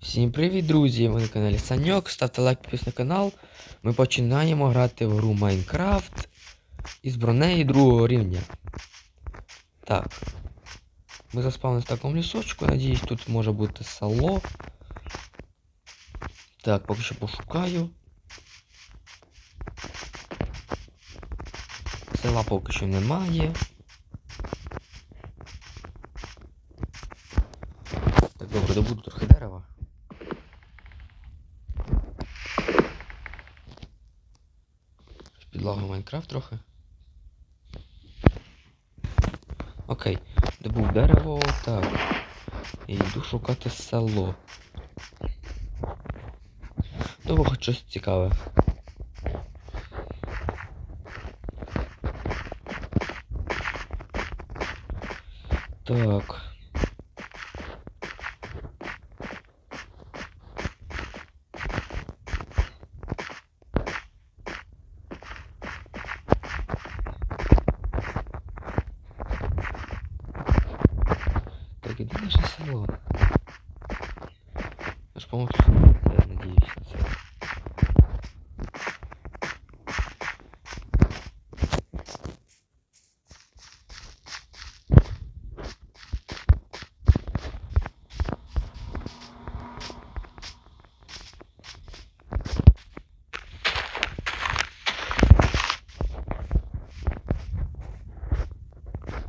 Всім привіт, друзі! Ви на каналі Саньок. Ставте лайк, підписуйтесь на канал. Ми починаємо грати в гру Майнкрафт із бронеї другого рівня. Так. Ми заспавнились в такому лісочку. Надіюсь, тут може бути село. Так, поки що пошукаю. Села поки що немає. Так, добре, добуду трохи Майнкрафт трохи. Окей, добув дерево, так. І йду шукати село. Добре, хоч щось цікаве. Так, Аж, по-моєму, тут я надіюсь на це.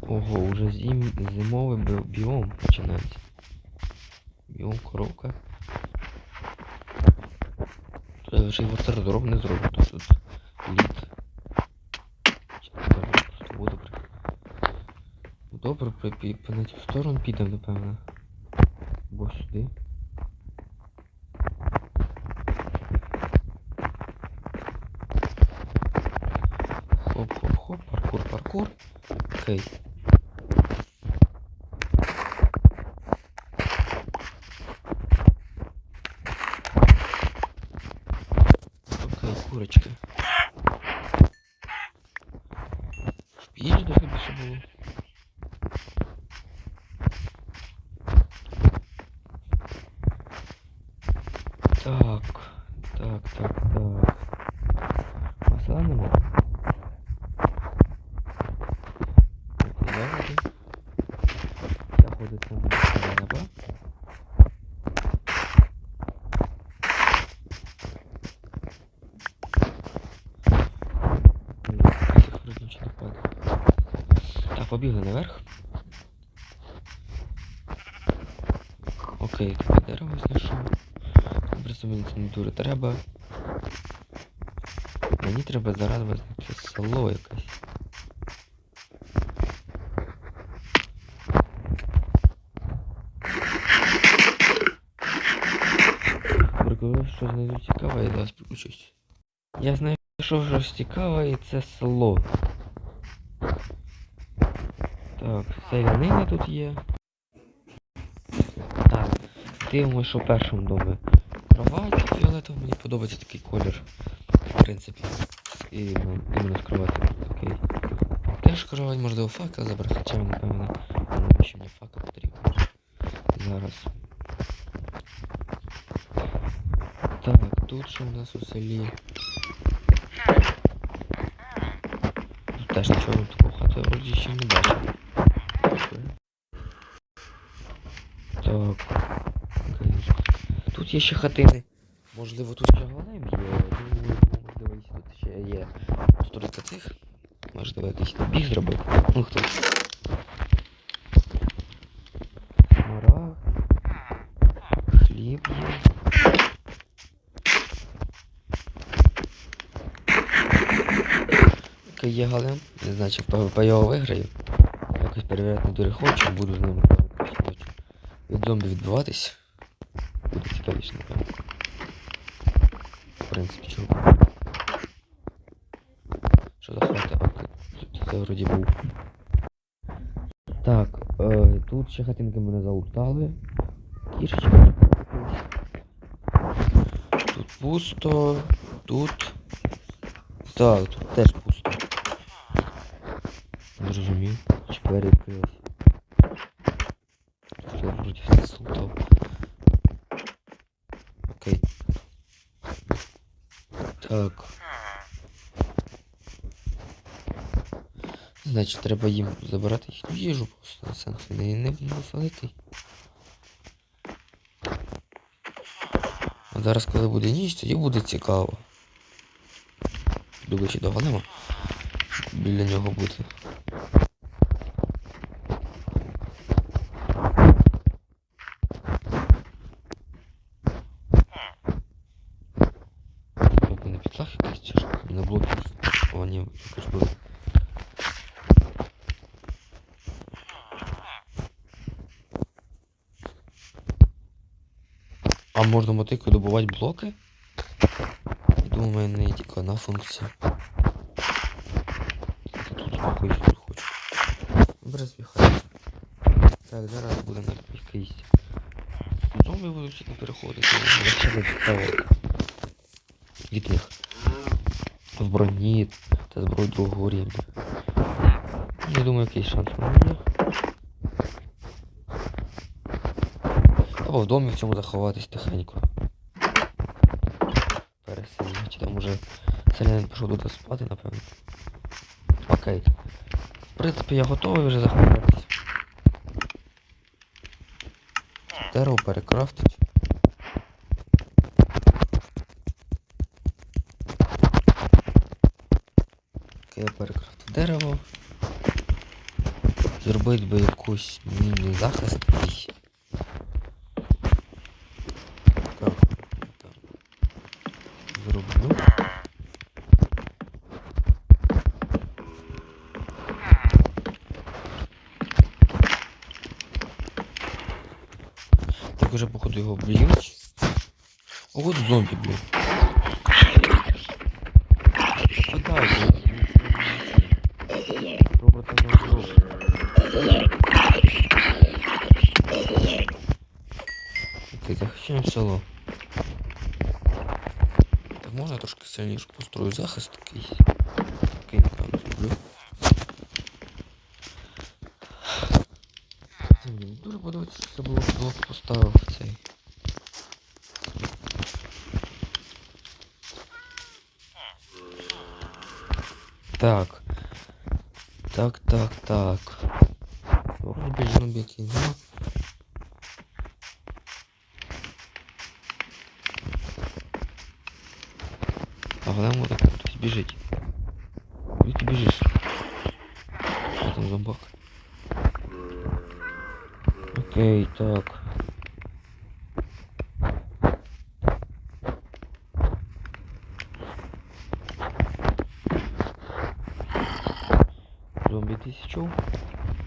Ого, уже зим... зимовий бі- біом починається. Біом коровка. Його тердороб не зробити тут, тут лід. Просто воду. Добре, по на цю сторону підемо, напевно. Бо сюди. Хоп-хоп-хоп, паркур, паркур. Окей. Окей, курочка. Їжі трохи більше було. Так, так, так, так. Побігли наверх. Окей, таке дерево знайшов. Просто мені це не дуже треба. Мені треба зараз знайти село якесь. Прикольно, що знайду цікаве, я зараз приключусь. Я знаю, що щось цікаве, і це село. Так, селянина тут є. Так, дивимося, що в першому домі. Кровать фіолетова, мені подобається такий колір. В принципі. І ну, іменно з кровати. Окей. Теж кровать, можливо, факел забрати, хоча напевно. Навіщо мені факел потрібен. Зараз. Так, тут що у нас у селі? Тут теж нічого такого хати вроді ще не бачив. Так. Тут є ще хатини. Можливо, тут ще голем є. Можливо, тут ще є створити цих. Можливо, якийсь біг зробити. Ну хто? Смарагд. Хліб є. Окей, є голем. Не знаю, чи в PvP його виграю. Якось перевіряти не дуже хочу, буду з ним від зомбі відбиватись. Буде цікавіше, напевно. В принципі, чого. Що за хата? Це вроді був. Так, е, тут ще хатинки мене залутали. Кішечка. Тут пусто. Тут. Так, тут теж пусто. Не зрозумів. Чи двері. Я вроді все слутав. Окей. Так. Значить, треба їм забирати їхню їжу просто на сенсу. Не, не, великий. А зараз, коли буде ніч, тоді буде цікаво. Піду чи голема. Біля нього бути. Тобто не підлаг якийсь Не блоки. О, ні, якось. А можна мотикою добувати блоки? Думаю, у мене є тільки одна функція. Тут спокійно хочу. Збігай. Так, зараз буде на якийсь. Зомби будуть сюди переходити. Вивчали цікаво. Від них. В броні та зброю другого рівня. Я думаю, якийсь шанс у мене є. Або в домі в цьому заховатись тихенько. Пересидіти. Там уже селянин пішов туди спати, напевно. Окей. В принципі, я готовий вже заховатись. Дерево перекрафтить. Я перекрафтив дерево. Зробити би якусь міні захист якийсь. Так, так. Зроблю. Так уже походу його б'ють. Ого, зомбі, блін. Нападай, село. Так можна трошки сильніше построю захист якийсь. Окей, напевно, зроблю. Це мені дуже подобається, що це було блок поставив цей. Так. Так, так, так. Вроде зомби який Нема. А головне так хтось біжить. Куди ти біжиш? А там зомбак. Окей, так. Зомбі ти чув?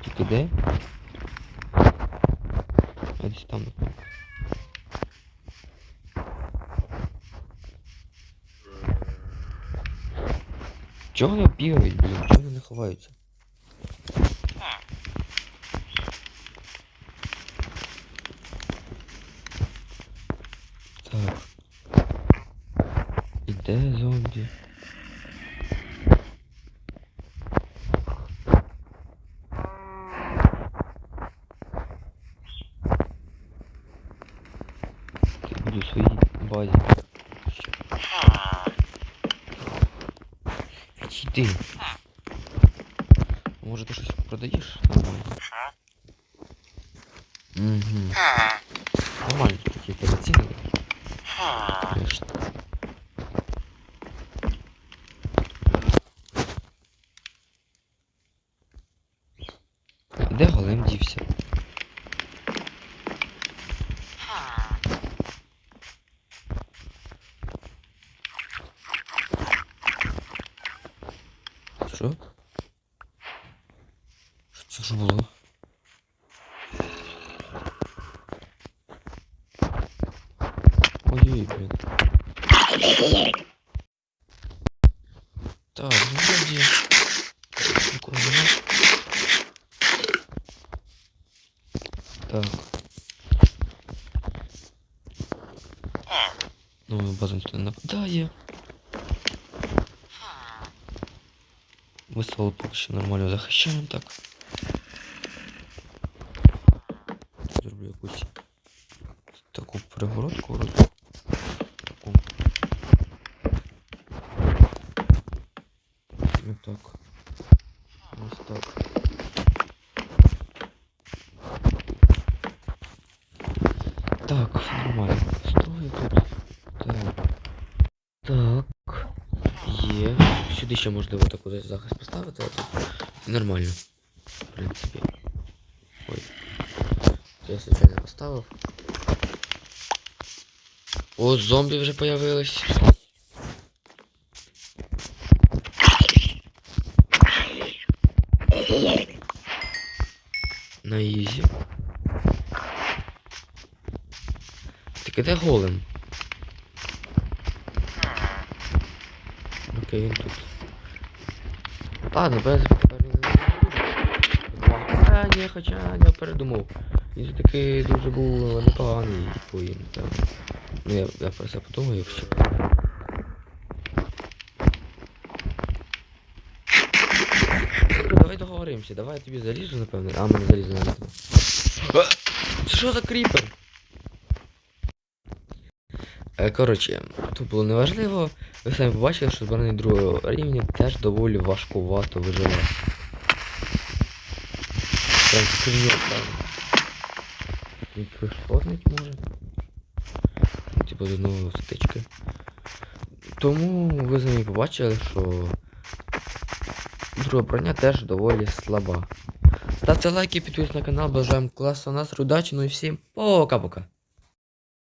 Тільки де? А десь там, напевно. Чого вони бігають, блін? Чого вони не ховаються? Так. Іде зомбі. Я буду в своїй базі. Іди. Може ти щось продаєш? Нормально. Угу. Нормально, такі тебе ціни. Де голем дівся? Що? Що це ж було? Ой-ой, блін. Так, ну вроді... Нікого нема. Так. Ну, база ніхто не нападає. Виставили поки що нормально захищаємо так. Зроблю якусь таку перегородку вроді. Так, все нормально. Строю тут. Так. Так. Є. Сюди ще можливо таку захист поставити, а нормально. В принципі. Ой. Я случайно поставив. О, зомбі вже появились. На ізі. Так де голем? Окей, він тут. Без він не буде. А, ні, хоча я передумав. Він таки дуже був непоганий воїн. Ну я, я про це подумаю, якщо. Давай договоримося, давай я тобі залізу, напевно. А, мене залізу не треба. Це що за кріпер? Е, Коротше, тут було неважливо. Ви самі побачили, що збройний другого рівня теж доволі важкувато виживати. Прям ставлю. Він пришпорнить може. Типу з одного стички. Тому ви самі побачили, що друга броня теж доволі слаба. Ставте лайки, підписуйтесь на канал, бажаємо класного настрою, удачі, ну і всім пока-пока.